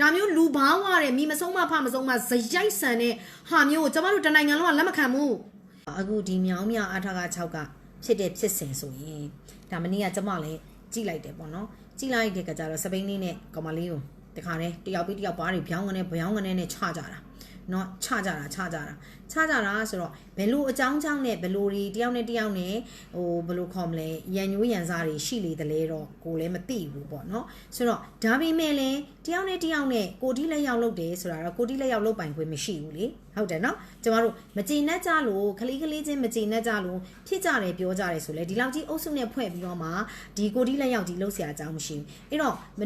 ဒါမျိုးလူဘာဝတဲ့မိမဆုံးမဖမဆုံးမဇရိုက်ဆန်တဲ့ဟာမျိုးကိုကျမတို့တနိုင်ငံလုံးကလက်မခံဘူးအခုဒီမြောင်းမြအထက6ကဖြစ်တဲ့ဖြစ်စဉ်ဆိုရင်ဒါမနေ့ကကျမလည်းကြည့်လိုက်တယ်ပေါ့နော်ကြည့်လိုက်တဲ့ကကြတော့စပိန်လေးနဲ့ကောင်မလေးကိုတခါတည်းတယောက်ပြီးတယောက်ပါးတွေဗျောင်းကနေဗျောင်းကနေနဲ့ချကြတာ เนาะချကြတာချကြတာချကြတာဆိုတော့ဘယ်လိုအကြောင်းကြောင့်နဲ့ဘယ်လိုတွေတယောက်နဲ့တယောက်နဲ့ဟိုဘယ်လိုခေါ်မလဲရန်ညိုးရန်စားတွေရှိလေတလဲတော့ကိုလည်းမသိဘူးပေါ့เนาะဆိုတော့ဒါပေမဲ့လည်းတယောက်နဲ့တယောက်နဲ့ကိုတီးလက်ရောက်လုပ်တယ်ဆိုတာတော့ကိုတီးလက်ရောက်လုပ်ပိုင်ခွင့်မရှိဘူးလေဟုတ်တယ်เนาะကျမတို့မကြည်နဲ့ကြလို့ခလေးကလေးချင်းမကြည်နဲ့ကြလို့ဖြစ်ကြတယ်ပြောကြတယ်ဆိုလဲဒီလောက်ကြီးအုပ်စုနဲ့ဖွဲ့ပြီးတော့မှဒီကိုတီးလက်ရောက်ကြီးလှုပ်เสียအကြောင်းမရှိဘူးအဲ့တော့မ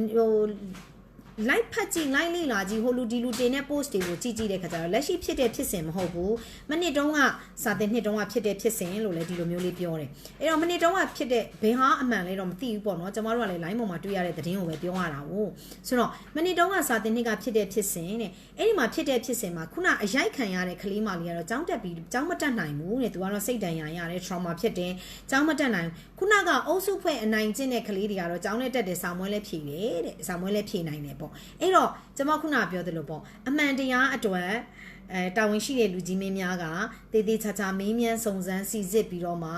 ဟို like ဖတ်ကြည့် like လေးလာကြည့်ဟိုလူဒီလူတင်တဲ့ post တွေကိုကြည့်ကြည့်တဲ့ခါကျတော့လက်ရှိဖြစ်တဲ့ဖြစ်စဉ်မဟုတ်ဘူးမနစ်တုန်းကစာတင်နှစ်တုန်းကဖြစ်တဲ့ဖြစ်စဉ်လို့လည်းဒီလိုမျိုးလေးပြောတယ်အဲ့တော့မနစ်တုန်းကဖြစ်တဲ့ဘယ်ဟာအမှန်လဲတော့မသိဘူးပေါ့နော်ကျမတို့ကလည်း line ပေါ်မှာတွေ့ရတဲ့သတင်းကိုပဲပြောရတာ哦ဆိုတော့မနစ်တုန်းကစာတင်နှစ်ကဖြစ်တဲ့ဖြစ်စဉ်တဲ့အဲ့ဒီမှာဖြစ်တဲ့ဖြစ်စဉ်မှာခုနအရိုက်ခံရတဲ့ကလေးမလေးကတော့ကြောင်းတက်ပြီးကြောင်းမတက်နိုင်ဘူးတဲ့သူကတော့စိတ်ဒဏ်ရာရတယ် trauma ဖြစ်တယ်ကြောင်းမတက်နိုင်ခုနကအုပ်စုဖွဲ့အနိုင်ကျင့်တဲ့ကလေးတွေကတော့ကြောင်းနဲ့တက်တယ်ဆောင်းမွဲလဲဖြေတယ်တဲ့ဆောင်းမွဲလဲဖြေနိုင်တယ်ပေါ့အဲ့တော့ကျွန်မခုနပြောသလိုပေါ့အမှန်တရားအတွက်အဲတာဝန်ရှိတဲ့လူကြီးမင်းများကတေးသေးချာချာမင်းမြန်းစုံစမ်းစီစစ်ပြီးတော့မှ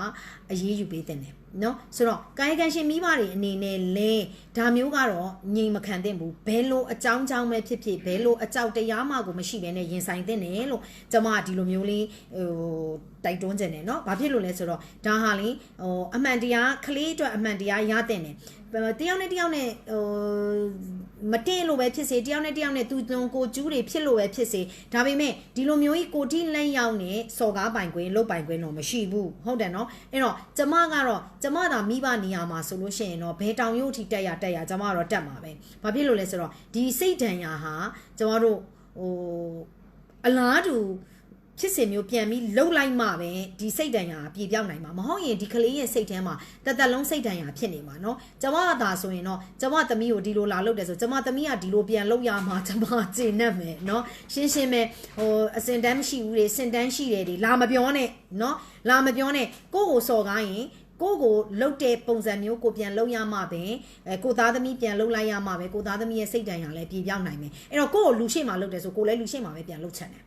အရေးယူပေးတဲ့တယ် နော်ဆိုတော့ကာယကံရှင်မိဘတွေအနေနဲ့လဲဒါမျိုးကတော့ငြိမ်မခံသင့်ဘူးဘယ်လိုအကြောင်းကြောင်းပဲဖြစ်ဖြစ်ဘယ်လိုအကြောက်တရားမှကိုမရှိဘဲနဲ့ရင်ဆိုင်သင့်တယ်လို့ကျွန်မကဒီလိုမျိုးလေးဟိုတိုက်တွန်းခြင်းတယ်နော်ဘာဖြစ်လို့လဲဆိုတော့ဒါဟာလေဟိုအမှန်တရားကလေးအတွက်အမှန်တရားရတဲ့တယ်တယောက်နဲ့တယောက်နဲ့ဟိုမတင်လို့ပဲဖြစ်စေတယောက်နဲ့တယောက်နဲ့သူတုံကိုကျူးတွေဖြစ်လို့ပဲဖြစ်စေဒါပေမဲ့ဒီလိုမျိုးကြီးကိုတိလက်ရောက်နဲ့စော်ကားပိုင်ခွင့်လုတ်ပိုင်ခွင့်တော့မရှိဘူးဟုတ်တယ်နော်အဲ့တော့ကျမကတော့ကျမသာမိဘနေရာမှာဆိုလို့ရှိရင်တော့ဘယ်တောင်ရုပ်ထိတက်ရတက်ရကျမကတော့တက်မှာပဲဘာဖြစ်လို့လဲဆိုတော့ဒီစိတ်ဒဏ်ရာဟာကျမတို့ဟိုအလားတူဖြစ်စဉ်မျိုးပြန်ပြီးလှုပ်လိုက်မှပဲဒီစိတ်ဒဏ်ရာပြေပြောက်နိုင်မှာမဟုတ်ရင်ဒီကလေးရဲ့စိတ်ထဲမှာတသက်လုံးစိတ်ဒဏ်ရာဖြစ်နေမှာเนาะကျမကသာဆိုရင်တော့ကျမသမီးကိုဒီလိုလာလုပ်တယ်ဆိုကျမသမီးကဒီလိုပြန်လုပ်ရမှာကျမကျေနပ်မယ်เนาะရှင်းရှင်းပဲဟိုအစင်တန်းမရှိဘူးတွေစင်တန်းရှိတယ်တွေလာမပြောနဲ့เนาะလာမပြောနဲ့ကိုယ့်ကိုစော်ကားရင် ကိုကိုလှုပ်တဲ့ပုံစံမျိုးကိုပြန်လှုပ်ရမှပဲအဲကိုသားသမီးပြန်လှုပ်လိုက်ရမှပဲကိုသားသမီးရဲ့စိတ်တန်ရာလည်းပြေပြောင်းနိုင်မယ်အဲ့တော့ကိုကိုလူရှိမှလှုပ်တယ်ဆိုကိုလည်းလူရှိမှပဲပြန်လှုပ်ချင်တယ်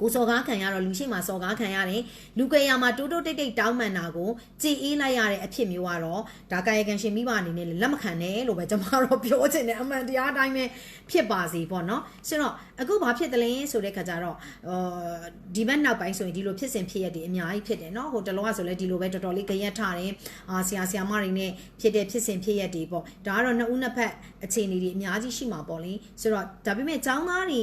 ကိုစော်ကားခံရတော့လူရှိမှစော်ကားခံရတယ်လူကရမှာတိုးတိုးတိတ်တိတ်တောင်းမှန်တာကိုကြည်အေးလိုက်ရတဲ့အဖြစ်မျိုးကတော့ဒါကာယကံရှင်မိဘအနေနဲ့လက်မခံနဲ့လို့ပဲကျွန်မတို့ပြောချင်တယ်အမှန်တရားအတိုင်းပဲဖြစ်ပါစေပေါ့နော်ဆိုတော့အခုဘာဖြစ်တယ်လဲဆိုတဲ့ခါကျတော့အာဒီဘက်နောက်ပိုင်းဆိုရင်ဒီလိုဖြစ်စဉ်ဖြစ်ရတဲ့အများကြီးဖြစ်တယ်နော်ဟိုတလောကဆိုလဲဒီလိုပဲတော်တော်လေးကြရက်ထားတယ်အာဆရာဆရာမတွေနဲ့ဖြစ်တဲ့ဖြစ်စဉ်ဖြစ်ရတွေပေါ့ဒါကတော့နှစ်ဦးနှစ်ဖက်အခြေအနေတွေအများကြီးရှိမှာပေါ့လေဆိုတော့ဒါပေမဲ့ចောင်းသားတွေ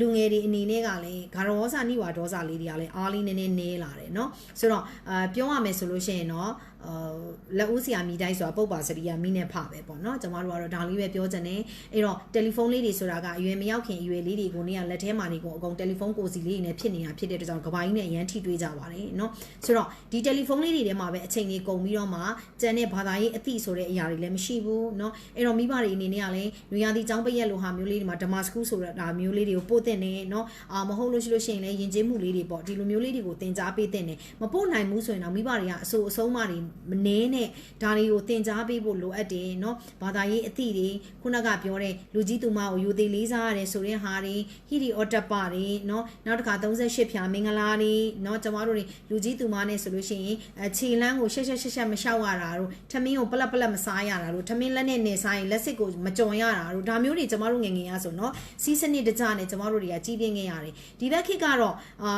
လူငယ်တွေအနေနဲ့ကလည်းဂါရောစာနိဝါဒေါစာလေးတွေကလည်းအားလေးနည်းနည်းနည်းလာတယ်เนาะဆိုတော့အာပြောရမယ်ဆိုလို့ရှိရင်เนาะအာလက်ဦးဆရာမိတိုင်းဆိုတာပုတ်ပါစရိယာမိနဲ့ဖပဲပေါ့နော်ကျမတို့ကတော့ဒါလေးပဲပြောချင်တယ်အဲ့တော့တယ်လီဖုန်းလေးတွေဆိုတာကအရွယ်မရောက်ခင်အရွယ်လေးတွေကိုနေရလက်ထဲမှာနေကုန်အကုန်တယ်လီဖုန်းကိုစီလေးတွေနဲ့ဖြစ်နေတာဖြစ်တဲ့အတွက်ကြောင့်ကဘာကြီးနဲ့အရန်ထိတွေးကြပါတယ်နော်ဆိုတော့ဒီတယ်လီဖုန်းလေးတွေထဲမှာပဲအချိန်လေးကုန်ပြီးတော့မှကျန်တဲ့ဘာသာရေးအသည့်ဆိုတဲ့အရာတွေလည်းမရှိဘူးနော်အဲ့တော့မိဘတွေအနေနဲ့ကလည်းလူရသည်ចောင်းပရက်လိုဟာမျိုးလေးတွေမှာဓမ္မစကူးဆိုတာမျိုးလေးတွေကို ပို့တဲ့နေနော်အာမဟုတ်လို့ရှိလို့ရှိရင်လည်းယဉ်ကျေးမှုလေးတွေပေါ့ဒီလိုမျိုးလေးတွေကိုသင်ကြားပေးတဲ့နေမပို့နိုင်ဘူးဆိုရင်တော့မိဘတွေကအဆိုးအဆုံးမတွေမနှင်းနဲ့ဒါတွေကိုသင်ကြားပေးဖို့လိုအပ်တယ်เนาะဘာသာရေးအသည့်တွေခုနကပြောတဲ့လူကြီးသူမကိုယူသေးလေးစားရတယ်ဆိုတဲ့ဟာတွေဟီဒီအော်တပါတွေเนาะနောက်တစ်ခါ38ဖြာမင်္ဂလာတွေเนาะကျမတို့တွေလူကြီးသူမနဲ့ဆိုလို့ရှိရင်ခြေလန်းကိုရှက်ရှက်ရှက်ရှက်မလျှောက်ရတာတို့ထမင်းကိုပလက်ပလက်မစားရတာတို့ထမင်းလက်နဲ့နေစားရင်လက်စစ်ကိုမကြော်ရတာတို့ဒါမျိုးတွေကျမတို့ငငယ်ရဆိုเนาะစီးစနစ်တကြနဲ့ကျမ မမတို့တွေကကြီးပြင်းခဲ့ရတယ်ဒီဘက်ခေတ်ကတော့အာ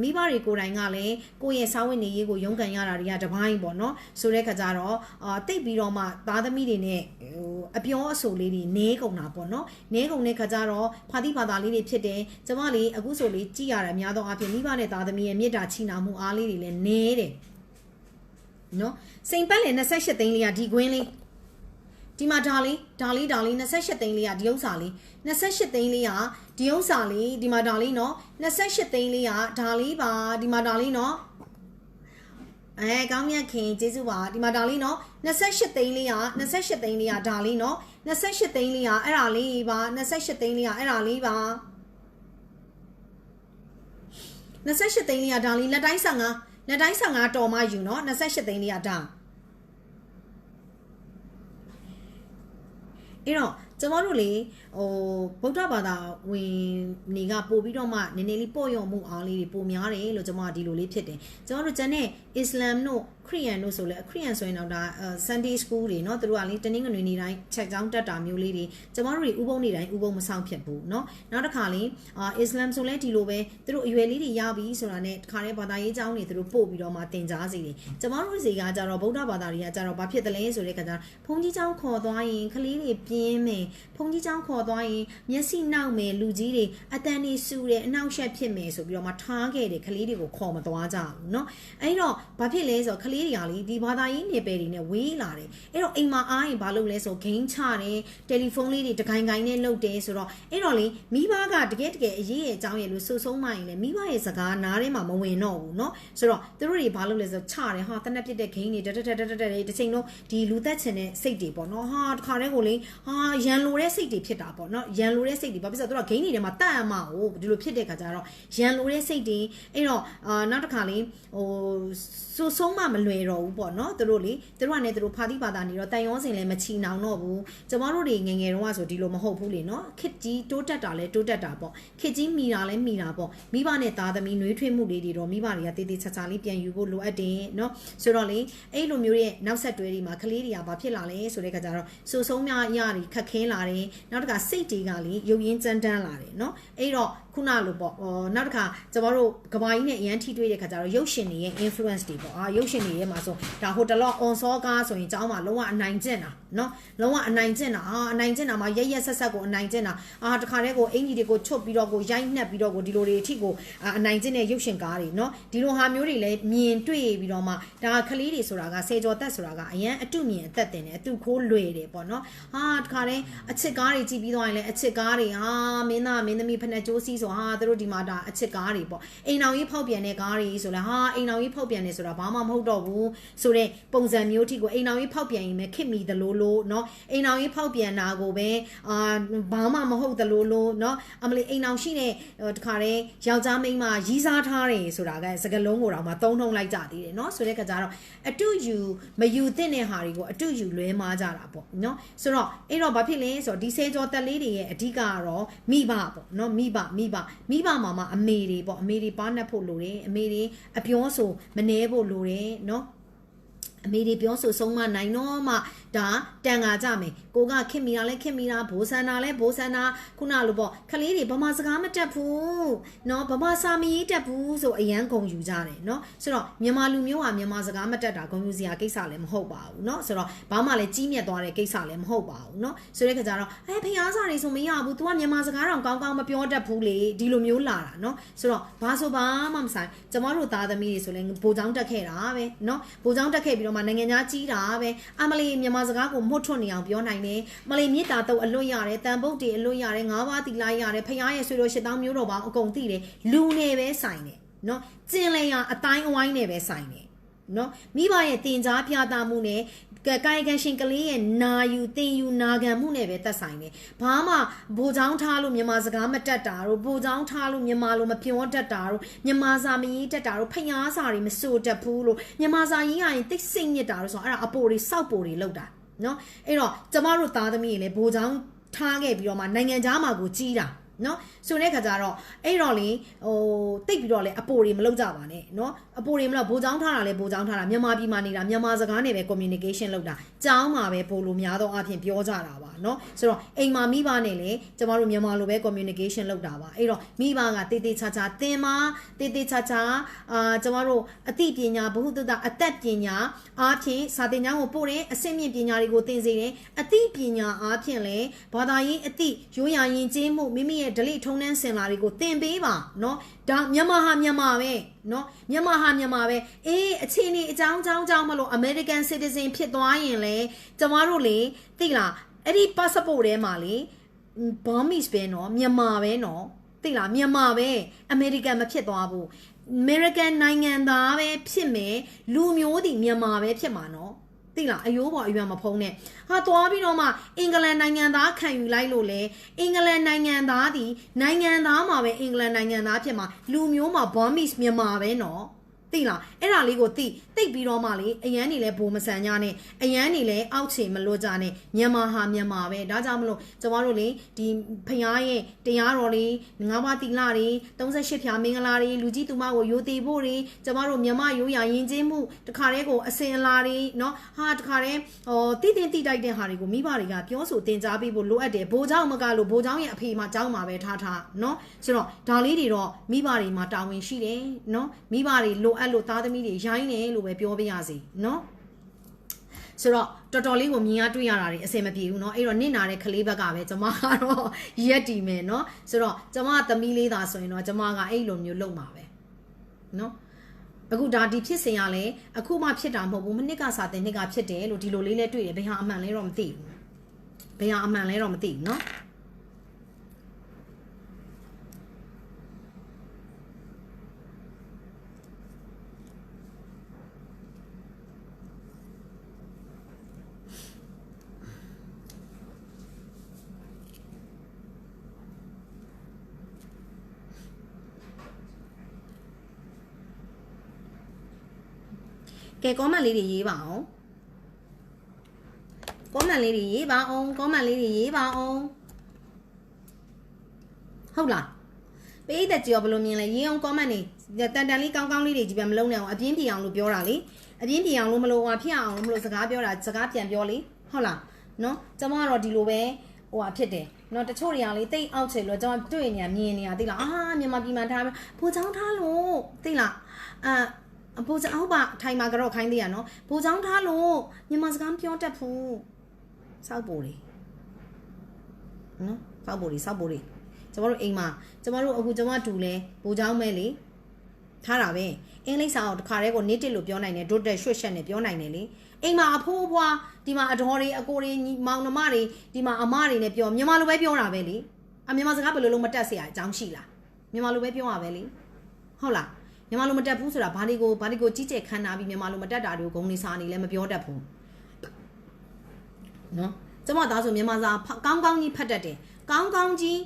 မိဘတွေကိုယ်တိုင်ကလည်းကိုယ့်ရဲ့စာဝင်နေရေးကိုရုန်းကန်ရတာတွေကတပိုင်းပေါ့နော်ဆိုတဲ့ခါကျတော့အာတိတ်ပြီးတော့မှသားသမီးတွေနဲ့ဟိုအပြောအဆိုလေးတွေနဲကုန်တာပေါ့နော်နဲကုန်တဲ့ခါကျတော့ဖာတိဖာတာလေးတွေဖြစ်တယ်ကျမလေးအခုဆိုလေးကြည်ရတယ်အများသောအားဖြင့်မိဘနဲ့သားသမီးရဲ့မြေတာချီနာမှုအားလေးတွေလည်းနဲတယ်နော်စိန်ပတ်လေ28သိန်းလေးကဒီကွင်းလေး ဒီမှာဒါလေးဒါလေးဒါလေး28သိန်းလေးကဒီဥစ္စာလေး28သိန်းလေးကဒီဥစ္စာလေးဒီမှာဒါလေးနော်28သိန်းလေးကဒါလေးပါဒီမှာဒါလေးနော်အဲကောင်းမြတ်ခင်ကျေးဇူးပါဒီမှာဒါလေးနော်28သိန်းလေးက28သိန်းလေးကဒါလေးနော်28သိန်းလေးကအဲ့ဒါလေးပါ28သိန်းလေးကအဲ့ဒါလေးပါ28သိန်းလေးကဒါလေးလက်တိုင်း15လက်တိုင်း15တော်မှယူနော်28သိန်းလေးကဒါ အဲ့တော့ ကျမတို့လေဟိုဗုဒ္ဓဘာသာဝင်နေကပို့ပြီးတော့မှနည်းနည်းလေးပေါ့ရော့မှုအောင်လေးတွေပိုများတယ်လို့ကျမကဒီလိုလေးဖြစ်တယ်ကျမတို့ကျန်တဲ့အစ္စလာမ်တို့ခရီးယန်တို့ဆိုလဲခရီးယန်ဆိုရင်တော့ဒါ Sunday School တွေเนาะသူတို့ကလေတနင်္ဂနွေနေ့တိုင်းချက်ကြောင်းတက်တာမျိုးလေးတွေကျမတို့တွေဥပုံနေ့တိုင်းဥပုံမဆောင်ဖြစ်ဘူးเนาะနောက်တစ်ခါလေအာအစ္စလာမ်ဆိုလဲဒီလိုပဲသူတို့အရွယ်လေးတွေရပြီဆိုတာနဲ့တခါတည်းဘာသာရေးကျောင်းတွေသူတို့ပို့ပြီးတော့မှတင် जा စီတယ်ကျမတို့စီကကြတော့ဗုဒ္ဓဘာသာတွေကကြတော့ဘာဖြစ်တယ်လဲဆိုတဲ့ခါကျတော့ဘုန်းကြီးကျောင်းခေါ်သွားရင်ကလေးတွေပြင်းမယ် ဘုန်းကြီးကျောင်းခေါ်သွားရင်မျက်စိနောက်မယ်လူကြီးတွေအတန်တွေစူတယ်အနောက်ရှက်ဖြစ်မယ်ဆိုပြီးတော့မှထားခဲ့တယ်ကလေးတွေကိုခေါ်မသွားကြဘူးเนาะအဲ့တော့ဘာဖြစ်လဲဆိုတော့ကလေးတွေကလေဒီဘာသာရေးနေပယ်တွေနဲ့ဝေးလာတယ်အဲ့တော့အိမ်မှာအားရင်ဘာလုပ်လဲဆိုဂိမ်းချတယ်တယ်လီဖုန်းလေးတွေတကိုင်ကိုင်နဲ့လုပ်တယ်ဆိုတော့အဲ့တော့လေမိဘကတကယ်တကယ်အရေးရဲ့အကြောင်းရဲ့လို့ဆူဆုံးမှရင်လေမိဘရဲ့စကားနားထဲမှာမဝင်တော့ဘူးเนาะဆိုတော့သူတို့တွေဘာလုပ်လဲဆိုချတယ်ဟာတနက်ပြစ်တဲ့ဂိမ်းတွေတက်တက်တက်တက်တက်တစ်ချိန်လုံးဒီလူသက်ချင်တဲ့စိတ်တွေပေါ့เนาะဟာတခါတည်းကိုလေဟာရန် န်လိုတဲ့စိတ်တွေဖြစ်တာပေါ့နော်ရန်လိုတဲ့စိတ်တွေဘာဖြစ်လဲသူတို့ဂိမ်းတွေထဲမှာတတ်အမဟိုဒီလိုဖြစ်တဲ့ခါကျတော့ရန်လိုတဲ့စိတ်တွေအဲ့တော့အာနောက်တစ်ခါလေးဟိုစိုးဆုံးမမလွယ်တော့ဘူးပေါ့နော်သူတို့လေသူတို့ကလည်းသူတို့ဖာတိပါတာနေတော့တန်ရုံးစင်လည်းမချီနောင်တော့ဘူးကျမတို့တွေငငယ်တုန်းကဆိုဒီလိုမဟုတ်ဘူးလေနော်ခစ်ကြီးတိုးတက်တာလဲတိုးတက်တာပေါ့ခစ်ကြီးမိတာလဲမိတာပေါ့မိဘနဲ့သားသမီးနှွေးထွေးမှုလေးတွေတော့မိဘတွေကတေးသေးချာချာလေးပြန်ယူဖို့လိုအပ်တယ်နော်ဆိုတော့လေအဲ့လိုမျိုးရဲ့နောက်ဆက်တွဲတွေမှာကလေးတွေကဘာဖြစ်လာလဲဆိုတဲ့ခါကျတော့စိုးဆုံးများရတွေခက်ခဲလာတယ်နောက်တစ်ခါစိတ်တွေကလေရုပ်ရင်းကြမ်းတမ်းလာတယ်เนาะအဲ့တော့ ခုနလိုပေါ့နောက်တစ်ခါကျမတို့ကဘာကြီးနဲ့အရန်ထိတွေ့တဲ့ခါကျတော့ရုပ်ရှင်တွေရဲ့ influence တွေပေါ့အာရုပ်ရှင်တွေရဲ့မှာဆိုဒါဟိုတလော on saw ကားဆိုရင်ကျောင်းမှာလုံးဝအနိုင်ကျင့်တာနော်လုံးဝအနိုင်ကျင့်တာအာအနိုင်ကျင့်တာမှာရက်ရက်ဆက်ဆက်ကိုအနိုင်ကျင့်တာအာတခါတည်းကိုအင်ကြီးတွေကိုချွတ်ပြီးတော့ကိုရိုက်နှက်ပြီးတော့ကိုဒီလိုတွေအထိကိုအနိုင်ကျင့်တဲ့ရုပ်ရှင်ကားတွေနော်ဒီလိုဟာမျိုးတွေလည်းမြင်တွေ့ပြီးတော့မှဒါကလေးတွေဆိုတာကဆယ်ကျော်သက်ဆိုတာကအရန်အတုမြင်အသက်တင်တယ်အတုခိုးလွယ်တယ်ပေါ့နော်ဟာတခါတည်းအချစ်ကားတွေကြည့်ပြီးတော့ရင်လည်းအချစ်ကားတွေဟာမင်းသားမင်းသမီးဖနက်ကျိုးစီးဆိုဟာသူတို့ဒီမှာဒါအချစ်ကားတွေပေါ့အိမ်အောင်ကြီးဖောက်ပြန်တဲ့ကားတွေဆိုလဲဟာအိမ်အောင်ကြီးဖောက်ပြန်နေဆိုတာဘာမှမဟုတ်တော့ဘူးဆိုတဲ့ပုံစံမျိုးထိကိုအိမ်အောင်ကြီးဖောက်ပြန်ရင်ပဲခစ်မိသလိုလိုเนาะအိမ်အောင်ကြီးဖောက်ပြန်တာကိုပဲအာဘာမှမဟုတ်သလိုလိုเนาะအမလီအိမ်အောင်ရှိတဲ့တခါတည်းယောက်ျားမိန်းမရီးစားထားတယ်ဆိုတာကစကလုံးကိုတော့မှသုံးထုံလိုက်ကြသေးတယ်เนาะဆိုတဲ့ကကြတော့အတူယူမယူတဲ့တဲ့ဟာတွေကိုအတူယူလွဲမားကြတာပေါ့เนาะဆိုတော့အဲ့တော့ဘာဖြစ်လဲဆိုတော့ဒီစေကျော်တက်လေးတွေရဲ့အဓိကကတော့မိဘပေါ့เนาะမိဘမိ ဘမိဘမှာမှအမေတွေပေါ့အမေတွေပါနှက်ဖို့လိုတယ်အမေတွေအပြောဆိုမနှဲဖို့လိုတယ်เนาะအမေတွေပြောဆိုဆုံးမနိုင်တော့မှ ဒါတန်ကာကြမယ်ကိုကခင်မီတာလဲခင်မီတာဘိုးဆန်တာလဲဘိုးဆန်တာခုနလိုပေါ့ခလေးတွေဗမာစကားမတက်ဘူးเนาะဗမာစာမရေးတက်ဘူးဆိုအရန်ဂုံယူကြတယ်เนาะဆိုတော့မြန်မာလူမျိုးကမြန်မာစကားမတက်တာဂုံယူစရာကိစ္စလည်းမဟုတ်ပါဘူးเนาะဆိုတော့ဘာမှလည်းကြီးမြတ်သွားတဲ့ကိစ္စလည်းမဟုတ်ပါဘူးเนาะဆိုတဲ့ခါကျတော့အဲဖျားစာတွေဆိုမရဘူး तू ကမြန်မာစကားတော့ကောင်းကောင်းမပြောတတ်ဘူးလေဒီလိုမျိုးလာတာเนาะဆိုတော့ဘာဆိုဘာမှမဆိုင်ကျမတို့သားသမီးတွေဆိုလည်းဘိုးချောင်းတက်ခဲ့တာပဲเนาะဘိုးချောင်းတက်ခဲ့ပြီးတော့မှနိုင်ငံသားကြီးတာပဲအမလီမြန်မာ ာမာစကားကိုမွတ်ထွတ်နေအောင်ပြောနိုင်တယ်မလေးမြစ်တာတော့အလွတ်ရတယ်တန်ပုတ်တွေအလွတ်ရတယ်ငါးပါးတိလိုက်ရတယ်ဖရားရဲ့ဆွေတော်ရှစ်တောင်းမျိုးတော်ပါအကုန်သိတယ်လူနေပဲဆိုင်တယ်နော်ကျင်လည်ရအတိုင်းအဝိုင်းနဲ့ပဲဆိုင်တယ်နော်မိဘရဲ့တင်ကြားပြသမှုနဲ့ ကကာယကံရှင်ကလေးရဲ့နာယူတင်ယူနာခံမှုနဲ့ပဲသက်ဆိုင်တယ်ဘာမှဘိုးချောင်းထားလို့မြန်မာစကားမတက်တာတို့ဘိုးချောင်းထားလို့မြန်မာလိုမပြောတတ်တာတို့မြန်မာစာမရေးတတ်တာတို့ဖျားစာတွေမစိုးတတ်ဘူးလို့မြန်မာစာရေးရရင်တိတ်စိတ်ညစ်တာတို့ဆိုတော့အဲ့ဒါအပိုတွေစောက်ပိုတွေလောက်တာနော်အဲ့တော့ကျမတို့သားသမီးတွေလည်းဘိုးချောင်းထားခဲ့ပြီးတော့မှနိုင်ငံသားမှာကိုကြီးတာ နော်ဆိုတဲ့ခါကျတော့အဲ့တော့လေဟိုတိတ်ပြီးတော့လေအပိုတွေမလုပ်ကြပါနဲ့နော်အပိုတွေမလုပ်ဘိုးချောင်းထားတာလေဘိုးချောင်းထားတာမြန်မာပြည်မှာနေတာမြန်မာစကားနဲ့ပဲ communication လုပ်တာကျောင်းမှာပဲပို့လို့များသောအားဖြင့်ပြောကြတာပါနော်ဆိုတော့အိမ်မှာမိဘနဲ့လေကျမတို့မြန်မာလိုပဲ communication လုပ်တာပါအဲ့တော့မိဘကတေးသေးချာချာသင်မတေးသေးချာချာအာကျမတို့အသိပညာဘ ഹു တတအသက်ပညာအားဖြင့်စာသင်ကျောင်းကိုပို့တယ်အဆင့်မြင့်ပညာတွေကိုသင်စေတယ်အသိပညာအားဖြင့်လေဘာသာရေးအသိရိုးရာယဉ်ကျေးမှုမိမိရဲဓလေ့ထုံးတမ်းစင်လာတွေကိုသင်ပေးပါเนาะဒါမြန်မာဟာမြန်မာပဲเนาะမြန်မာဟာမြန်မာပဲအေးအခြေအနေအကြောင်းအကြောင်းကြောင်းမလို့ American citizen ဖြစ်သွားရင်လေကျမတို့လေသိလားအဲ့ဒီ passport ထဲမှာလေ Burmese ပဲเนาะမြန်မာပဲเนาะသိလားမြန်မာပဲ American မဖြစ်သွားဘူး American နိုင်ငံသားပဲဖြစ်မယ်လူမျိုးတည်မြန်မာပဲဖြစ်မှာเนาะ သိလားအယိုးပေါ်အရွယ်မဖုံးနဲ့ဟာသွားပြီးတော့မှအင်္ဂလန်နိုင်ငံသားခံယူလိုက်လို့လေအင်္ဂလန်နိုင်ငံသားဒီနိုင်ငံသားမှာပဲအင်္ဂလန်နိုင်ငံသားဖြစ်မှာလူမျိုးမှာ Burmese မြန်မာပဲနော် သိလားအဲ့ဒါလေးကိုသိသိပြီးတော့မှလေအရန်နေလဲဘိုမဆန်ကြနဲ့အရန်နေလဲအောက်ခြေမလွတ်ကြနဲ့မြန်မာဟာမြန်မာပဲဒါကြောင့်မလို့ကျမတို့လေဒီဖျားရဲ့တရားတော်လေးငါးပါးတိလာတွေ38ဖြာမင်္ဂလာတွေလူကြီးသူမကိုယိုသေးဖို့တွေကျမတို့မြန်မာရိုးရာယဉ်ကျေးမှုတခါတည်းကိုအစင်အလာတွေเนาะဟာတခါတည်းဟောတည်တင်တိတိုက်တဲ့ဟာတွေကိုမိဘတွေကပြောဆိုတင် जा ပေးဖို့လိုအပ်တယ်ဘိုးเจ้าမကလို့ဘိုးเจ้าရဲ့အဖေမှာเจ้าမှာပဲထားထားเนาะဆိုတော့ဒါလေးတွေတော့မိဘတွေမှာတာဝန်ရှိတယ်เนาะမိဘတွေလို အပ်လို့သားသမီးတွေရိုင်းတယ်လို့ပဲပြောပြရစီเนาะဆိုတော့တော်တော်လေးကိုမြင်ရတွေ့ရတာတွေအဆင်မပြေဘူးเนาะအဲ့တော့နင့်နာတဲ့ကလေးဘက်ကပဲကျမကတော့ရက်တီမယ်เนาะဆိုတော့ကျမသမီးလေးသာဆိုရင်တော့ကျမကအဲ့လိုမျိုးလုပ်မှာပဲเนาะအခုဒါဒီဖြစ်စဉ်ရလဲအခုမှဖြစ်တာမဟုတ်ဘူးမနစ်ကစာတင်နှစ်ကဖြစ်တယ်လို့ဒီလိုလေးလဲတွေ့တယ်ဘယ်ဟာအမှန်လဲတော့မသိဘူးဘယ်ဟာအမှန်လဲတော့မသိဘူးเนาะ ကဲ comment လေးတွေရေးပါအောင် comment လေးတွေရေးပါအောင် comment လေးတွေရေးပါအောင်ဟုတ်လားပေးတဲ့ကြည့်ရောဘယ်လိုမြင်လဲရေးအောင် comment တွေတန်တန်လေးကောင်းကောင်းလေးတွေကြီးပဲမလုံးနဲ့အောင်အပြင်းပြအောင်လို့ပြောတာလေအပြင်းပြအောင်လို့မလို့ဟာဖြစ်အောင်လို့မလို့စကားပြောတာစကားပြန်ပြောလေဟုတ်လားနော်ကျမကတော့ဒီလိုပဲဟိုဟာဖြစ်တယ်နော်တချို့တွေကလေတိတ်အောက်ချေလို့ကျွန်တော်တွေ့နေရမြင်နေရသိလားအာမြန်မာပြည်မှာထားဖိုးချောင်းထားလို့သိလားအာ အဖိုးချောင်းပါထိုင်မှာကတော့ခိုင်းသေးရနော်ဖိုးချောင်းထားလို့မြန်မာစကားမပြောတတ်ဘူးစောက်ပိုလေနော်စောက်ပိုလေစောက်ပိုလေကျမတို့အိမ်မှာကျမတို့အခုကျမတူလဲဖိုးချောင်းမဲလေထားတာပဲအင်္ဂလိပ်စာကိုတခါတည်းကို native လို့ပြောနိုင်တယ် dot ရွှတ်ရှက်နဲ့ပြောနိုင်တယ်လေအိမ်မှာအဖိုးအဖွားဒီမှာအတော်တွေအကိုတွေညီမောင်နှမတွေဒီမှာအမတွေနဲ့ပြောမြန်မာလိုပဲပြောတာပဲလေအမြန်မာစကားဘယ်လိုလုံးမတက်เสียအကြောင်းရှိလားမြန်မာလိုပဲပြောရပဲလေဟုတ်လား မြန်မာလိုမတက်ဘူးဆိုတာဘာဒီကိုဘာဒီကိုကြီးကျယ်ခမ်းနားပြီးမြန်မာလိုမတက်တာတွေကိုဂုံနေစာနေလည်းမပြောတတ်ဘူးနော်ကျမသားဆိုမြန်မာစာကောင်းကောင်းကြီးဖတ်တတ်တယ်ကောင်းကောင်းကြီး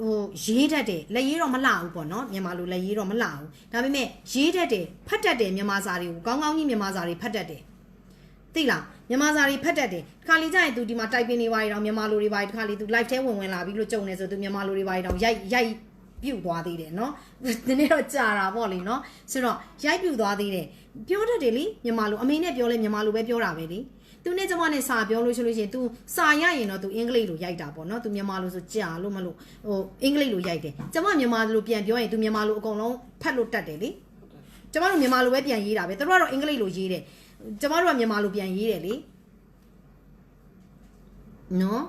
ဟိုရေးတတ်တယ်လက်ရေးတော့မလှဘူးပေါ့နော်မြန်မာလိုလက်ရေးတော့မလှဘူးဒါပေမဲ့ရေးတတ်တယ်ဖတ်တတ်တယ်မြန်မာစာတွေကိုကောင်းကောင်းကြီးမြန်မာစာတွေဖတ်တတ်တယ်သိလားမြန်မာစာတွေဖတ်တတ်တယ်တခါလေကြာရင် तू ဒီမှာ typing တွေပါရအောင်မြန်မာလိုတွေပါတခါလေ तू live ထဲဝင်ဝင်လာပြီးလို့ကြုံနေဆို तू မြန်မာလိုတွေပါရအောင်ရိုက်ရိုက် ပြုတ်သွားသေးတယ်နော်ဒီနေ့တော့ကြာတာပေါ့လေနော်ဆိုတော့ရိုက်ပြုတ်သွားသေးတယ်ပြောတတ်တယ်လीမြန်မာလိုအမေနဲ့ပြောလဲမြန်မာလိုပဲပြောတာပဲလीသူနဲ့ကျမနဲ့စာပြောလို့ရှိလို့ရှိရင် तू စာရရင်တော့ तू အင်္ဂလိပ်လိုရိုက်တာပေါ့နော် तू မြန်မာလိုဆိုကြာလို့မလို့ဟိုအင်္ဂလိပ်လိုရိုက်တယ်ကျမမြန်မာလိုပြန်ပြောရင် तू မြန်မာလိုအကုန်လုံးဖတ်လို့တတ်တယ်လीကျမတို့မြန်မာလိုပဲပြန်ရေးတာပဲသူတို့ကတော့အင်္ဂလိပ်လိုရေးတယ်ကျမတို့ကမြန်မာလိုပြန်ရေးတယ်လीနော်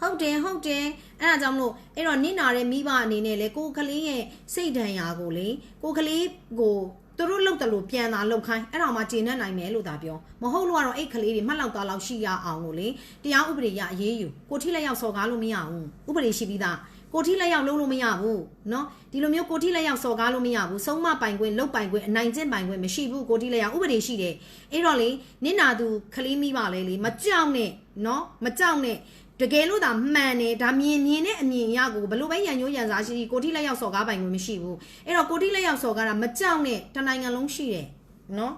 ဟုတ်တယ်ဟုတ်တယ်အဲ့ဒါကြောင့်မလို့အဲ့တော့နင့်နာတဲ့မိဘအနေနဲ့လေကိုကလေးရဲ့စိတ်ဒဏ်ရာကိုလေကိုကလေးကိုသူတို့လောက်တယ်လို့ပြန်လာလောက်ခိုင်းအဲ့ဒါမှကျေနပ်နိုင်မယ်လို့သာပြောမဟုတ်လို့ကတော့အဲ့ကလေးတွေမှတ်လောက်သားလောက်ရှိရအောင်ကိုလေတရားဥပဒေရအရေးယူကိုထိလက်ရောက်စော်ကားလို့မရဘူးဥပဒေရှိပြီးသားကိုထိလက်ရောက်လုံးလို့မရဘူးเนาะဒီလိုမျိုးကိုထိလက်ရောက်စော်ကားလို့မရဘူးဆုံးမပိုင်ခွင့်လုတ်ပိုင်ခွင့်အနိုင်ကျင့်ပိုင်ခွင့်မရှိဘူးကိုထိလက်ရောက်ဥပဒေရှိတယ်အဲ့တော့လေနင့်နာသူခလေးမိပါလေလေမကြောက်နဲ့เนาะမကြောက်နဲ့ တကယ်လို့ဒါမှန်တယ်ဒါမြင်မြင်တဲ့အမြင်ရကိုဘလို့ပဲရန်ညိုးရန်စားရှိကိုတိလက်ရောက်စော်ကားပိုင်လို့မရှိဘူးအဲ့တော့ကိုတိလက်ရောက်စော်ကားတာမကြောက်နဲ့တနိုင်ငံလုံးရှိတယ်နော်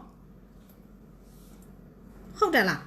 ဟုတ်တယ်လား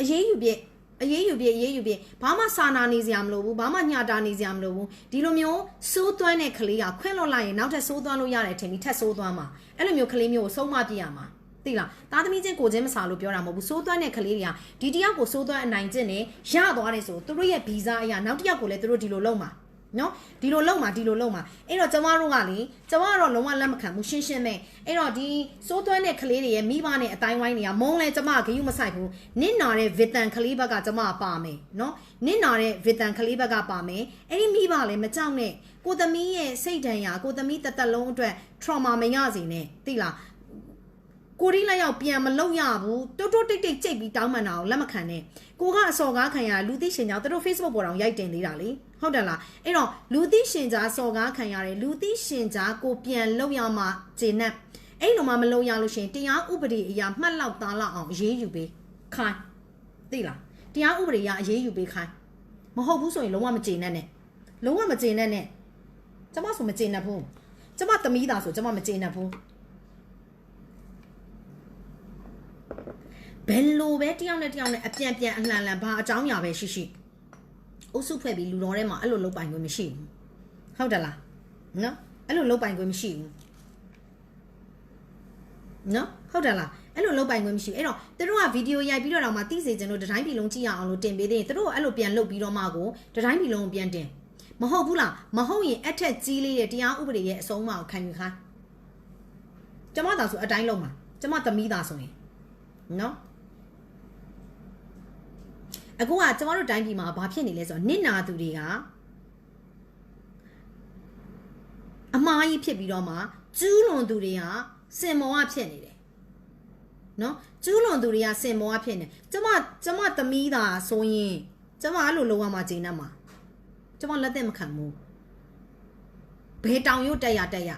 အရေးယူပြည့်အရေးယူပြည့်အရေးယူပြည့်ဘာမှစာနာနေစရာမလိုဘူးဘာမှညှတာနေစရာမလိုဘူးဒီလိုမျိုးစိုးသွမ်းတဲ့ကလေးကခွင့်လွှတ်လိုက်ရင်နောက်ထပ်စိုးသွမ်းလို့ရတယ်ထင်ပြီးထပ်စိုးသွမ်းမှာအဲ့လိုမျိုးကလေးမျိုးကိုဆုံးမပြရမှာ သိလားသားသမီးချင်းကိုချင်းမစားလို့ပြောတာမဟုတ်ဘူးစိုးသွမ်းတဲ့ကလေးတွေကဒီတယောက်ကိုစိုးသွမ်းအနိုင်ကျင့်နေရသွားတယ်ဆိုသူတို့ရဲ့ဗီဇအရာနောက်တစ်ယောက်ကိုလည်းသူတို့ဒီလိုလုပ်မှာနော်ဒီလိုလုံမှာဒီလိုလုံမှာအဲ့တော့ကျမတို့ကလေကျမကတော့လုံးဝလက်မခံဘူးရှင်းရှင်းပဲအဲ့တော့ဒီစိုးသွမ်းတဲ့ကလေးတွေရဲ့မိဘနဲ့အတိုင်းဝိုင်းတွေကမုန်းလဲကျမကဂယုမဆိုင်ဘူးနင့်နာတဲ့ဗီတန်ကလေးဘက်ကကျမပါမယ်နော်နင့်နာတဲ့ဗီတန်ကလေးဘက်ကပါမယ်အဲ့ဒီမိဘလည်းမကြောက်နဲ့ကိုသမီးရဲ့စိတ်ဒဏ်ရာကိုသမီးတသက်လုံးအတွက် trauma မရစေနဲ့သိလား ကိုရီးလက်ရောက်ပြန်မလုပ်ရဘူးတိုးတိုးတိတ်တိတ်ကြိတ်ပြီးတောင်းပန်တာကိုလက်မခံနဲ့ကိုကအစော်ကားခံရလူသိရှင်ကြောင့်သူတို့ Facebook ပေါ်တောင်ရိုက်တင်သေးတာလေဟုတ်တယ်လားအဲ့တော့လူသိရှင်ကြားစော်ကားခံရတယ်လူသိရှင်ကြားကိုပြန်လုပ်ရမှဂျင်းနဲ့အဲ့လိုမှမလုပ်ရလို့ရှင်တရားဥပဒေအရာမှတ်လောက်သားလောက်အောင်အရေးယူပေးခိုင်းသိလားတရားဥပဒေအရာအရေးယူပေးခိုင်းမဟုတ်ဘူးဆိုရင်လုံးဝမကျေနပ်နဲ့လုံးဝမကျေနပ်နဲ့ကျမဆိုမကျေနပ်ဘူးကျမသမီးသားဆိုကျမမကျေနပ်ဘူး ဘယ်လိုပဲတယောက်နဲ့တယောက်နဲ့အပြန်ပြန်အလှန်လှန်ဘာအကြောင်းအရာပဲရှိရှိအုပ်စုဖွဲ့ပြီးလူတော်ထဲမှာအဲ့လိုလုပ်ပိုင်ခွင့်မရှိဘူးဟုတ်တယ်လားနော်အဲ့လိုလုပ်ပိုင်ခွင့်မရှိဘူးနော်ဟုတ်တယ်လားအဲ့လိုလုပ်ပိုင်ခွင့်မရှိဘူးအဲ့တော့သူတို့ကဗီဒီယိုရိုက်ပြီးတော့တော့မှတိစေချင်လို့တတိုင်းပြည်လုံးကြည့်ရအောင်လို့တင်ပေးသေးရင်သူတို့ကအဲ့လိုပြန်လုပ်ပြီးတော့မှကိုတတိုင်းပြည်လုံးကိုပြန်တင်မဟုတ်ဘူးလားမဟုတ်ရင်အထက်ကြီးလေးတဲ့တရားဥပဒေရဲ့အဆုံးအမကိုခံယူခိုင်းကျမသာဆိုအတိုင်းလုံးမှာကျမသမီးသာဆိုရင်နော် အခုကကျမတို့တိုင်းပြည်မှာဘာဖြစ်နေလဲဆိုတော့နစ်နာသူတွေကအမားကြီးဖြစ်ပြီးတော့မှကျူးလွန်သူတွေကစင်မောကဖြစ်နေတယ်နော်ကျူးလွန်သူတွေကစင်မောကဖြစ်နေကျမကျမသမီးသာဆိုရင်ကျမအဲ့လိုလုံးဝမှဂျင်းနဲ့မှာကျမလက်သက်မခံဘူးဘယ်တောင်ရုတ်တက်ရတက်ရ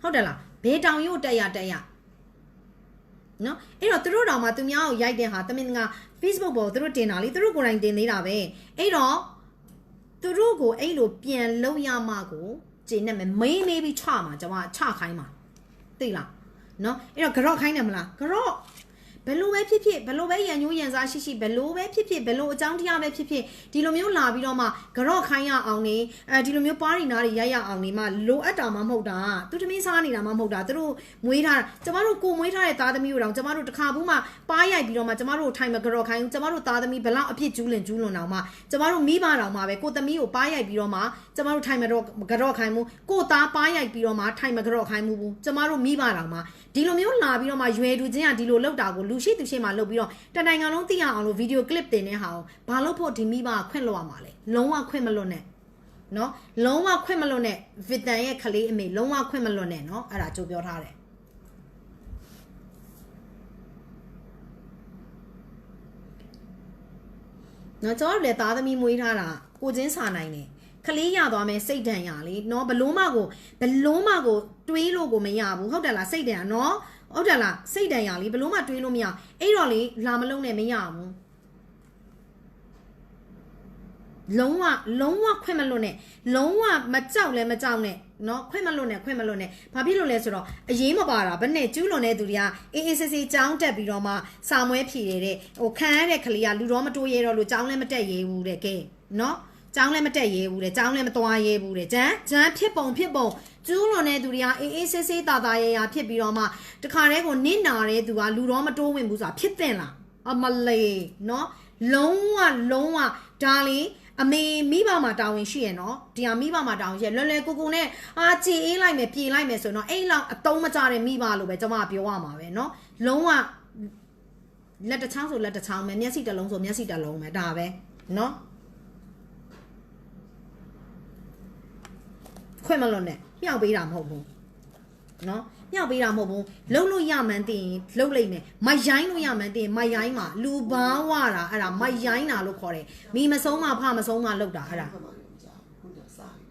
ဟုတ်တယ်လားဘယ်တောင်ရုတ်တက်ရတက်ရ နော်အဲ့တော့သူတို့တောင်မှသူများကိုရိုက်တဲ့ဟာတမင်က Facebook ပေါ်သူတို့တင်တာလေသူတို့ကိုယ်တိုင်တင်သေးတာပဲအဲ့တော့သူတို့ကိုအဲ့လိုပြန်လုံးရမှကိုဂျင်းနဲ့မယ်မိမ့်မေးပြီးချမှာကျွန်မချခိုင်းမှာသိလားနော်အဲ့တော့ကြော့ခိုင်းတယ်မလားကြော့ ဘယ်လိုပဲဖြစ်ဖြစ်ဘယ်လိုပဲရန်ညိုးရန်စားရှိရှိဘယ်လိုပဲဖြစ်ဖြစ်ဘယ်လိုအကြောင်းတရားပဲဖြစ်ဖြစ်ဒီလိုမျိုးလာပြီးတော့မှကြော့ခိုင်းရအောင်နေအဲဒီလိုမျိုးပါးရီနာတွေရိုက်ရအောင်နေမှလိုအပ်တာမှမဟုတ်တာသူသမီးစားနေတာမှမဟုတ်တာသူတို့မွေးထားတာကျမတို့ကိုမွေးထားတဲ့သားသမီးတို့တောင်ကျမတို့တစ်ခါဘူးမှပါးရိုက်ပြီးတော့မှကျမတို့ထိုင်မကြော့ခိုင်းကျမတို့သားသမီးဘလောက်အဖြစ်ကျူးလင်ကျူးလွန်တောင်မှကျမတို့မိဘတောင်မှပဲကိုသမီးကိုပါးရိုက်ပြီးတော့မှကျမတို့ထိုင်မတော့ကြော့ခိုင်းမှုကိုသားပါးရိုက်ပြီးတော့မှထိုင်မကြော့ခိုင်းမှုဘူးကျမတို့မိဘတောင်မှဒီလိုမျိုးလာပြီးတော့မှရွယ်တူချင်းကဒီလိုလောက်တာကိုလူရှိသူရှိမှလုပ်ပြီးတော့တနိုင်ငံလုံးသိရအောင်လို့ဗီဒီယိုကလစ်တင်တဲ့ဟာကိုဘာလို့ဖို့ဒီမိဘကခွင့်လွှတ်ရမှာလဲလုံးဝခွင့်မလွတ်နဲ့နော်လုံးဝခွင့်မလွတ်နဲ့ဗစ်တန်ရဲ့ခလေးအမေလုံးဝခွင့်မလွတ်နဲ့နော်အဲ့ဒါကြိုပြောထားတယ်နော်ကျွန်တော်တို့လည်းသားသမီးမွေးထားတာကိုချင်းစာနိုင်တယ်ခလေးရသွားမယ်စိတ်ဒဏ်ရလေနော်ဘလုံးမကိုဘလုံးမကိုတွေးလို့ကိုမရဘူးဟုတ်တယ်လားစိတ်ဒဏ်ရနော် ဟုတ်တယ်လားစိတ်တန်ရလေးဘလို့မှတွေးလို့မရအဲ့တော့လေလာမလုံးနဲ့မရဘူးလုံးဝလုံးဝခွင့်မလွတ်နဲ့လုံးဝမကြောက်လည်းမကြောက်နဲ့နော်ခွင့်မလွတ်နဲ့ခွင့်မလွတ်နဲ့ဘာဖြစ်လို့လဲဆိုတော့အရေးမပါတာဘယ်နဲ့ကျူးလွန်တဲ့သူတွေကအေးအေးဆေးဆေးကြောင်းတက်ပြီးတော့မှစာမွဲဖြည်တယ်တဲ့ဟိုခံရတဲ့ကလေးကလူတော့မတိုးရဲတော့လို့ကြောင်းလည်းမတက်ရဲဘူးတဲ့ကဲနော် ကျောင်းလည်းမတက်ရဲဘူးတဲ့ကျောင်းလည်းမသွားရဲဘူးတဲ့ဂျန်ဂျန်ဖြစ်ပုံဖြစ်ပုံကျူးလွန်တဲ့သူတွေကအေးအေးဆေးဆေးတာတာရရာဖြစ်ပြီးတော့မှတခါတည်းကိုနစ်နာတဲ့သူကလူတော့မတိုးဝင်ဘူးဆိုတာဖြစ်တင်လားအမလေးနော်လုံးဝလုံးဝဒါလေးအမေမိဘမှာတာဝန်ရှိရနော်ဒီဟာမိဘမှာတာဝန်ရှိရလွယ်လွယ်ကူကူနဲ့အာကြည်အေးလိုက်မယ်ပြေလိုက်မယ်ဆိုတော့အဲ့လောက်အတုံးမကြတဲ့မိဘလို့ပဲကျွန်မပြောရမှာပဲနော်လုံးဝလက်တစ်ချောင်းဆိုလက်တစ်ချောင်းပဲမျက်စိတစ်လုံးဆိုမျက်စိတစ်လုံးပဲဒါပဲနော် ခွင့်မလွန်နဲ့မြောက်ပေးတာမဟုတ်ဘူးနော်မြောက်ပေးတာမဟုတ်ဘူးလှုပ်လို့ရမှန်းသိရင်လှုပ်လိုက်မယ်မရိုင်းလို့ရမှန်းသိရင်မရိုင်းမှာလူဘာဝတာအဲ့ဒါမရိုင်းတာလို့ခေါ်တယ်မိမဆုံးမဖမဆုံးမလှုပ်တာအဲ့ဒါဟုတ်ပါဘူးကြာဟုတ်တယ်စားပြီ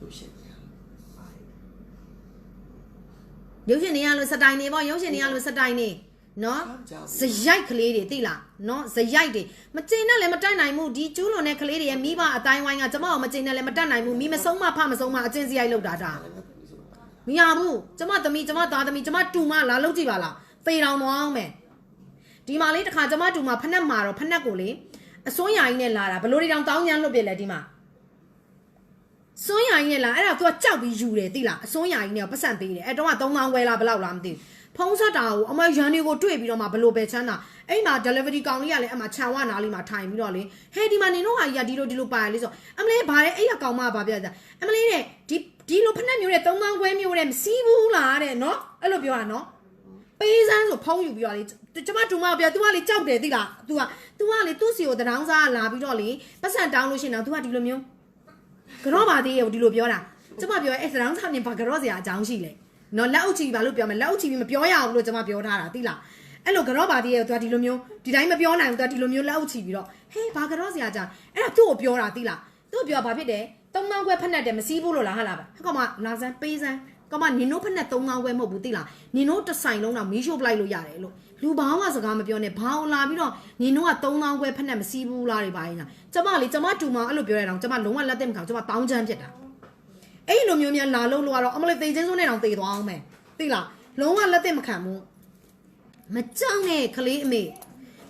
ရုပ်ရှင်တွေအားရုပ်ရှင်တွေကလို့စတိုင်နေပေါ့ရုပ်ရှင်တွေကလို့စတိုင်နေ နော်ဇရိုက်ကလေးတွေသိလားနော်ဇရိုက်တွေမကျင်နဲ့လည်းမတက်နိုင်ဘူးဒီကျူးလွန်တဲ့ကလေးတွေရဲ့မိဘအတိုင်းဝိုင်းကကျမတို့မကျင်နဲ့လည်းမတက်နိုင်ဘူးမိမဆုံးမဖမဆုံးမအကျင့်စရိုက်လောက်တာဒါမရဘူးကျမသမီးကျမသားသမီးကျမတူမလာလောက်ကြည့်ပါလားသေတောင်သွားအောင်မယ်ဒီမှာလေးတစ်ခါကျမတူမဖက်နှက်မှာတော့ဖက်နှက်ကိုလေအစွန်းရာကြီးနဲ့လာတာဘလို့တွေတောင်တောင်းညမ်းလွတ်ပြစ်လဲဒီမှာ စွန်းရာကြီးနဲ့လာအဲ့ဒါ तू ကကြောက်ပြီးယူတယ်သိလားအစွန်းရာကြီးနဲ့ပတ်စံပေးတယ်အဲ့တော့က3000ခွဲလားဘယ်လောက်လားမသိဘူးဖုံးဆက်တာကိုအမရန်တွေကိုတွေ့ပြီးတော့မှဘလို့ပဲချမ်းတာအဲ့မှာ delivery ကောင်လေးကလည်းအမခြံဝနာလေးမှာထိုင်ပြီးတော့လေဟဲဒီမှာနင်တို့ဟာကြီးကဒီလိုဒီလိုပါရလေဆိုအမလေးဗါတဲ့အဲ့ရကောင်မဗာပြတာအမလေးတဲ့ဒီဒီလိုဖက်နှက်မျိုးတဲ့3000ခွဲမျိုးတဲ့မစီးဘူးလားတဲ့နော်အဲ့လိုပြောတာနော်ပေးစမ်းဆိုဖုံးယူပြီးတော့လေကျမတူမပြော तू ကလေကြောက်တယ်သိလား तू က तू ကလေသူ့စီကိုတရောင်းစားလာပြီးတော့လေပတ်စံတောင်းလို့ရှင်တော့ तू ကဒီလိုမျိုး ကြောပါသေးရဲ့ဒီလိုပြောတာကျမပြောအဲ့တရောင်းစားနေဘာကြောစရာအကြောင်းရှိလဲနော်လက်အုပ်ချီဘာလို့ပြောမလဲလက်အုပ်ချီပြီးမပြောရဘူးလို့ကျမပြောထားတာသိလားအဲ့လိုကြောပါသေးရဲ့ तू ကဒီလိုမျိုးဒီတိုင်းမပြောနိုင်ဘူး तू ဒီလိုမျိုးလက်အုပ်ချီပြီးတော့ဟေးဘာကြောစရာအကြောင်းအဲ့ဒါသူ့ကိုပြောတာသိလားသူ့ကိုပြောဘာဖြစ်တယ်3000ခွဲဖက်နဲ့တယ်မစည်းဘူးလို့လားဟာလားဟာကောင်မလာစမ်းပေးစမ်းကောင်မနင်တို့ဖက်နဲ့3000ခွဲမဟုတ်ဘူးသိလားနင်တို့တစ်ဆိုင်လုံးတော့မီးရှို့ပလိုက်လို့ရတယ်လို့ လူဘာမှစကားမပြောနဲ့ဘာအောင်လာပြီးတော့နင်တို့က3000ခွဲဖက်နဲ့မစည်းဘူးလားတွေပါရင်ကျမလေကျမတူမအဲ့လိုပြောရအောင်ကျမလုံးဝလက်သက်မခံကျမတောင်းချမ်းဖြစ်တာအဲ့လိုမျိုးများလာလို့လို့ကတော့အမလေးသေချင်းစုံနဲ့တောင်သေသွားအောင်မယ်သိလားလုံးဝလက်သက်မခံဘူးမကြောက်နဲ့ကလေးအမေ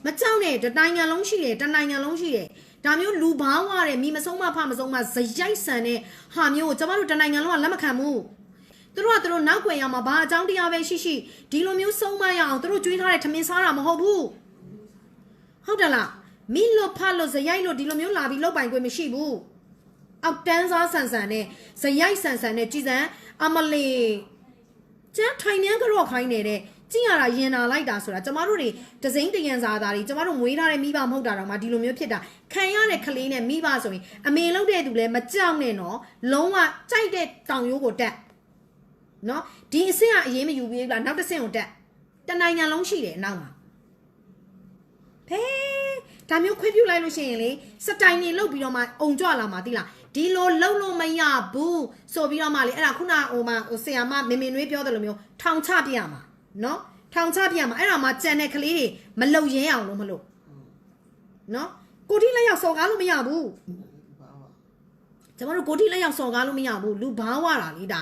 မကြောက်နဲ့တနိုင်ငံလုံးရှိတယ်တနိုင်ငံလုံးရှိတယ်ဒါမျိုးလူဘာဝတဲ့မိမဆုံးမဖမဆုံးမဇရိုက်ဆန်တဲ့ဟာမျိုးကိုကျမတို့တနိုင်ငံလုံးကလက်မခံဘူး သူတို့ကသူတို့နောက်ွယ်ရမှာဘာအကြောင်းတရားပဲရှိရှိဒီလိုမျိုးဆုံးမရအောင်သူတို့ကြွေးထားတဲ့ထမင်းစားတာမဟုတ်ဘူးဟုတ်တယ်လားမိလို့ဖလို့ဇရိုက်လို့ဒီလိုမျိုးလာပြီးလောက်ပိုင်ခွင့်မရှိဘူးအောက်တန်းစားဆန်ဆန်နဲ့ဇရိုက်ဆန်ဆန်နဲ့ကြည်စံအမလီကျန်းထိုင်နှန်းကြော့ခိုင်းနေတဲ့ကြည့်ရတာရင်နာလိုက်တာဆိုတာကျမတို့တွေဒစိမ့်တရံစားသားတွေကျမတို့မွေးထားတဲ့မိဘမဟုတ်တာတော့မှဒီလိုမျိုးဖြစ်တာခံရတဲ့ကလေးနဲ့မိဘဆိုရင်အမေလောက်တဲ့သူလည်းမကြောက်နဲ့နော်လုံးဝကြိုက်တဲ့တောင်ရိုးကိုတက် နော်ဒီအဆင့်ကအရေးမယူဘူးလားနောက်တစ်ဆင့်ကိုတက်တနိုင်ငံလုံးရှိတယ်အနောက်မှာဖဲဒါမျိုးခွင့်ပြုလိုက်လို့ရှိရင်လေစတိုင်နေလောက်ပြီးတော့မှအုံကြွလာမှာတိလားဒီလိုလှုပ်လို့မရဘူးဆိုပြီးတော့မှလေအဲ့ဒါခုနဟိုမှာဟိုဆရာမမေမေနွေးပြောတယ်လို့မျိုးထောင်ချပြရမှာနော်ထောင်ချပြရမှာအဲ့ဒါမှကြံတဲ့ကလေးတွေမလုံရင်းအောင်လို့မလို့နော်ကိုတိလက်ရောက်စော်ကားလို့မရဘူးဘာဝကျမတို့ကိုတိလက်ရောက်စော်ကားလို့မရဘူးလူဘာဝတာလေဒါ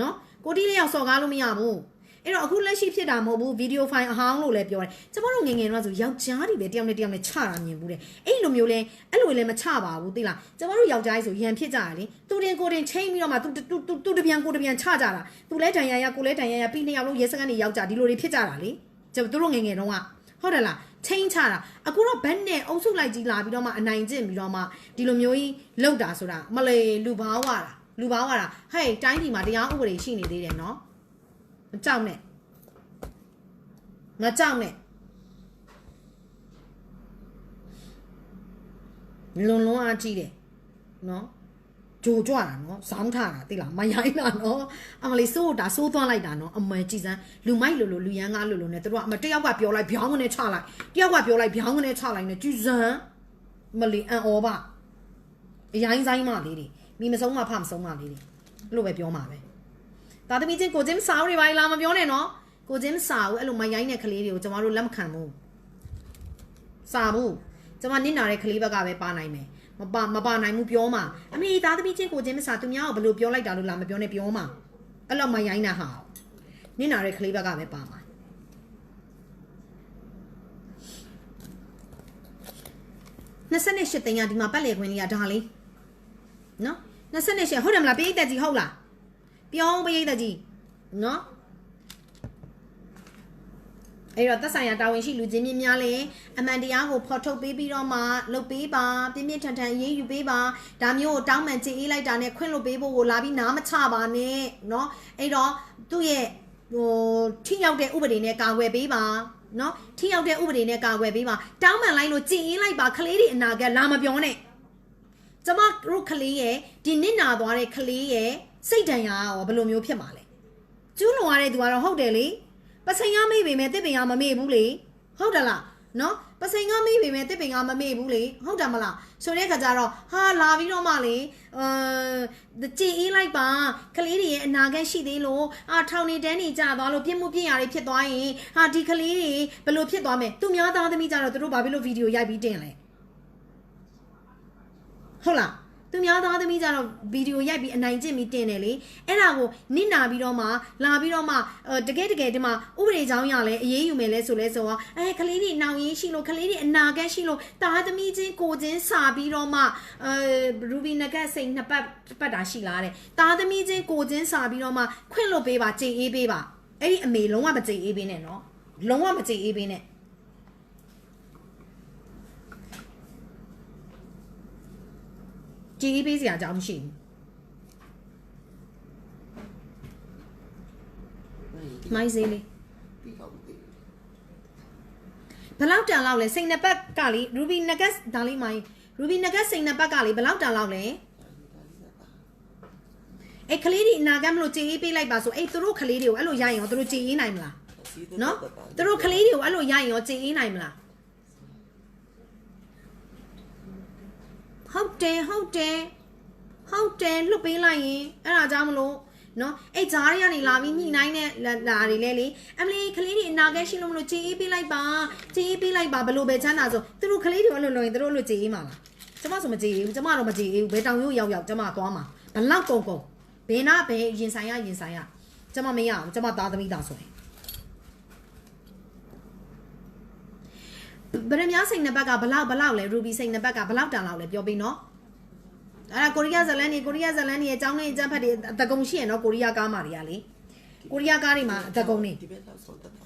နော်ကိုတိလက်ရောက်စော်ကားလို့မရဘူးအဲ့တော့အခုလက်ရှိဖြစ်တာမဟုတ်ဘူးဗီဒီယိုဖိုင်အဟောင်းလို့လည်းပြောတယ်ကျမတို့ငယ်ငယ်တော့ဆိုယောက်ျားတွေပဲတယောက်နဲ့တယောက်နဲ့ချတာမြင်ဘူးတဲ့အဲ့လိုမျိုးလဲအဲ့လိုလည်းမချပါဘူးသိလားကျမတို့ယောက်ျားကြီးဆိုရန်ဖြစ်ကြတာလေသူတင်ကိုတင်ချိန်ပြီးတော့မှသူသူသူသူတပြန်ကိုတပြန်ချကြတာသူလဲဒဏ်ရာရကိုလဲဒဏ်ရာရပြီးနှစ်ယောက်လုံးရဲစခန်းတွေယောက်ျားဒီလိုတွေဖြစ်ကြတာလေကျမတို့ငယ်ငယ်တော့ကဟုတ်တယ်လားချိန်ချတာအခုတော့ဘက်နဲ့အုပ်စုလိုက်ကြီးလာပြီးတော့မှအနိုင်ကျင့်ပြီးတော့မှဒီလိုမျိုးကြီးလောက်တာဆိုတာမလေလူဘာဝတာ လူဘာဝတာဟဲ့တိုင်းပြည်မှာတရားဥပဒေရှိနေသေးတယ်နော်မကြောက်နဲ့မကြောက်နဲ့လွန်လွန်အားကြီးတယ်နော်ဂျိုကြွတာနော်ဇောင်းထတာသိလားမရိုင်းတာနော်အမလေးစိုးတာစိုးသွားလိုက်တာနော်အမဲကြည်စမ်းလူမိုက်လိုလိုလူရန်ကားလိုလိုနဲ့တို့ကအမတယောက်ကပြောလိုက်ဗျောင်းကနေချလိုက်တယောက်ကပြောလိုက်ဗျောင်းကနေချလိုက်နဲ့ကြည်စမ်းမလီအန်အောပါအရိုင်းဆိုင်မလေးတွေ မိမဆုံးမဖမဆုံးမလေးတွေအဲ့လိုပဲပြောမှာပဲဒါသမီးချင်းကိုချင်းစားဦးတွေပါလားမပြောနဲ့နော်ကိုချင်းစားဦးအဲ့လိုမရိုင်းတဲ့ကလေးတွေကိုကျမတို့လက်မခံဘူးစားဘူးကျမနစ်နာတဲ့ကလေးဘက်ကပဲပါနိုင်မယ်မပါမပါနိုင်ဘူးပြောမှာအမေသားသမီးချင်းကိုချင်းမစားသူများကိုဘယ်လိုပြောလိုက်တာလို့လားမပြောနဲ့ပြောမှာအဲ့လိုမရိုင်းတာဟာနစ်နာတဲ့ကလေးဘက်ကပဲပါမှာ28သိန်းကဒီမှာပတ်လေခွင်းလေးကဒါလေးနော် 28ဟုတ်တယ်မလားပိဋကကြီးဟုတ်လားပြောင်းပိဋကကြီးနော်အဲ့တော့သက်ဆိုင်ရာတာဝန်ရှိလူချင်းမြင့်များလည်းအမှန်တရားကိုဖော်ထုတ်ပေးပြီးတော့မှလုပ်ပေးပါပြင်းပြင်းထန်ထန်ရေးယူပေးပါဒါမျိုးကိုတောင်းပန်ကြည်အေးလိုက်တာနဲ့ခွင့်လွှတ်ပေးဖို့ကိုလာပြီးနားမချပါနဲ့เนาะအဲ့တော့သူ့ရဲ့ဟိုထိရောက်တဲ့ဥပဒေနဲ့ကာကွယ်ပေးပါเนาะထိရောက်တဲ့ဥပဒေနဲ့ကာကွယ်ပေးပါတောင်းပန်လိုက်လို့ကြည်အေးလိုက်ပါကလေးတွေအနာကလာမပြောနဲ့ ကျမတို့ကလေးရဲ့ဒီနစ်နာသွားတဲ့ကလေးရဲ့စိတ်ဒဏ်ရာရောဘယ်လိုမျိုးဖြစ်မှာလဲကျူးလွန်ရတဲ့သူကတော့ဟုတ်တယ်လေပစိန်ကမေ့ပေမဲ့တစ်ပင်ကမမေ့ဘူးလေဟုတ်တယ်လားနော်ပစိန်ကမေ့ပေမဲ့တစ်ပင်ကမမေ့ဘူးလေဟုတ်တယ်မလားဆိုတဲ့ခါကျတော့ဟာလာပြီးတော့မှလေအဲကြည်အေးလိုက်ပါကလေးတွေရဲ့အနာဂတ်ရှိသေးလို့အာထောင်နေတန်းနေကြသွားလို့ပြစ်မှုပြစ်ရာတွေဖြစ်သွားရင်ဟာဒီကလေးတွေဘယ်လိုဖြစ်သွားမလဲသူများသားသမီးကြတော့သူတို့ဘာဖြစ်လို့ဗီဒီယိုရိုက်ပြီးတင်လဲ ဟုတ်လားသူများသားသမီးကြတော့ဗီဒီယိုရိုက်ပြီးအနိုင်ကျင့်ပြီးတင်တယ်လေအဲ့ဒါကိုနစ်နာပြီးတော့မှလာပြီးတော့မှအဲတကယ်တကယ်ဒီမှာဥပဒေကြောင်းရလဲအရေးယူမယ်လဲဆိုလဲဆိုတော့အဲကလေးတွေနောင်ရင်းရှိလို့ကလေးတွေအနာဂတ်ရှိလို့သားသမီးချင်းကိုချင်းစာပြီးတော့မှအဲရူဘီနဂတ်စိန်နှစ်ပတ်ပတ်တာရှိလားတဲ့သားသမီးချင်းကိုချင်းစာပြီးတော့မှခွင့်လွတ်ပေးပါကြည်အေးပေးပါအဲ့ဒီအမေလုံးဝမကြည်အေးပေးနဲ့နော်လုံးဝမကြည်အေးပေးနဲ့ ကြည်အေးပေးစရာအကြောင်းမရှိဘူးမိုင်းစေးလေးပြီးတော့ပြီးဘယ်လောက်တန်လောက်လဲစိန်နှစ်ပတ်ကလေ Ruby Nuggets ဒါလေးမိုင်း Ruby Nuggets စိန်နှစ်ပတ်ကလေဘယ်လောက်တန်လောက်လဲအဲ့ကလေးတွေအနာဂတ်မလို့ကြေးအေးပေးလိုက်ပါဆိုအဲ့သူတို့ကလေးတွေကိုအဲ့လိုရရင်ရောသူတို့ကြေးအေးနိုင်မလားနော်သူတို့ကလေးတွေကိုအဲ့လိုရရင်ရောကြေးအေးနိုင်မလား ဟုတ်တယ်ဟုတ်တယ်ဟုတ်တယ်လွတ်ပေးလိုက်ရင်အဲ့ဒါကြောင့်မလို့နော်အဲ့ဂျားတွေကနေလာပြီးညှိနှိုင်းတဲ့လာတွေလဲလေအမလီကလေးတွေအနာဂတ်ရှိလို့မလို့ကြေးအေးပေးလိုက်ပါကြေးအေးပေးလိုက်ပါဘလို့ပဲချမ်းသာဆိုသူတို့ကလေးတွေအဲ့လိုလုပ်ရင်သူတို့အဲ့လိုကြေးအေးမှာလားကျမဆိုမကြေးအေးဘူးကျမတော့မကြေးအေးဘူးဘယ်တောင်ရိုးရောက်ရောက်ကျမသွားမှာဘလောက်ကုန်ကုန်ဘယ်နာဘယ်ရင်ဆိုင်ရရင်ဆိုင်ရကျမမရအောင်ကျမသားသမီးသားဆိုရင် ဗရမ ्या စိန်နှစ်ဘက်ကဘလောက်ဘလောက်လဲ ruby စိန်နှစ်ဘက်ကဘလောက်တန်လောက်လဲပြောပြီးနော်အဲ့ဒါကိုရီးယားဇလန်နေကိုရီးယားဇလန်နေအကြောင်းနဲ့အကြမ်းဖက်တွေအတကုံရှိရနော်ကိုရီးယားကားမာတွေကလေကိုရီးယားကားတွေမှာအတကုံနေဒီဘက်တော့ဆုံးတတ်တာ